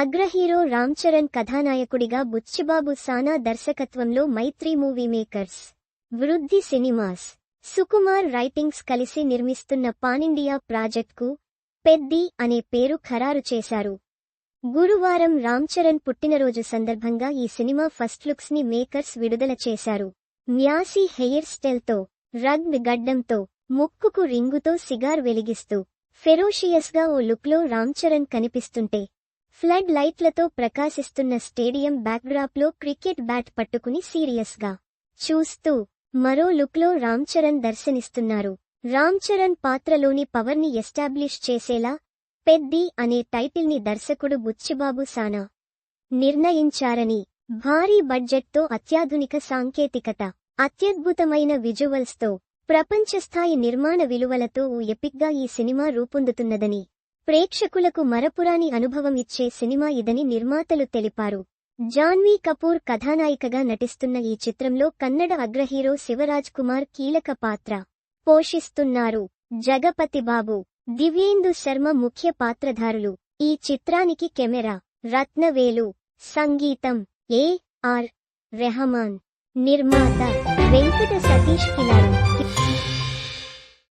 అగ్రహీరో రామ్ చరణ్ కథానాయకుడిగా బుచ్చిబాబు సానా దర్శకత్వంలో Mythri movie makers Vriddhi cinemas Sukumar writings కలిసి నిర్మిస్తున్న పానిండియా ప్రాజెక్ట్కు పెద్ది అనే పేరు ఖరారు చేశారు. గురువారం రామ్ చరణ్ పుట్టినరోజు సందర్భంగా ఈ సినిమా ఫస్ట్ లుక్స్ని మేకర్స్ విడుదల చేశారు. మ్యాసీ హెయిర్ స్టైల్తో రగ్డ్ గడ్డంతో ముక్కుకు రింగుతో సిగార్ వెలిగిస్తూ ఫెరోషియస్గా ఓ లుక్లో రామ్ చరణ్ కనిపిస్తుంటే ఫ్లడ్ లైట్లతో ప్రకాశిస్తున్న స్టేడియం బ్యాక్డ్రాప్లో క్రికెట్ బ్యాట్ పట్టుకుని సీరియస్గా చూస్తూ మరో లుక్లో రామ్ చరణ్ దర్శనిస్తున్నారు. రామ్ చరణ్ పాత్రలోని పవర్ని ఎస్టాబ్లిష్ చేసేలా పెద్ది అనే టైటిల్ని దర్శకుడు బుచ్చిబాబు సానా నిర్ణయించారని భారీ బడ్జెట్తో అత్యాధునిక సాంకేతికత అత్యద్భుతమైన విజువల్స్తో ప్రపంచస్థాయి నిర్మాణ విలువలతో ఓ ఎపిక్గా ఈ సినిమా రూపొందుతున్నదని ప్రేక్షకులకు మరపురాని అనుభవం ఇచ్చే సినిమా ఇదని నిర్మాతలు తెలిపారు. జాన్వీ కపూర్ కథానాయికగా నటిస్తున్న ఈ చిత్రంలో కన్నడ అగ్రహీరో శివరాజ్ కుమార్ కీలక పాత్ర పోషిస్తున్నారు. జగపతి బాబు దివ్యేందు శర్మ ముఖ్య పాత్రధారులు. ఈ చిత్రానికి కెమెరా రత్నవేలు సంగీతం ఏ ఆర్ రెహమాన్ నిర్మాత వెంకట సతీష్ కిలారు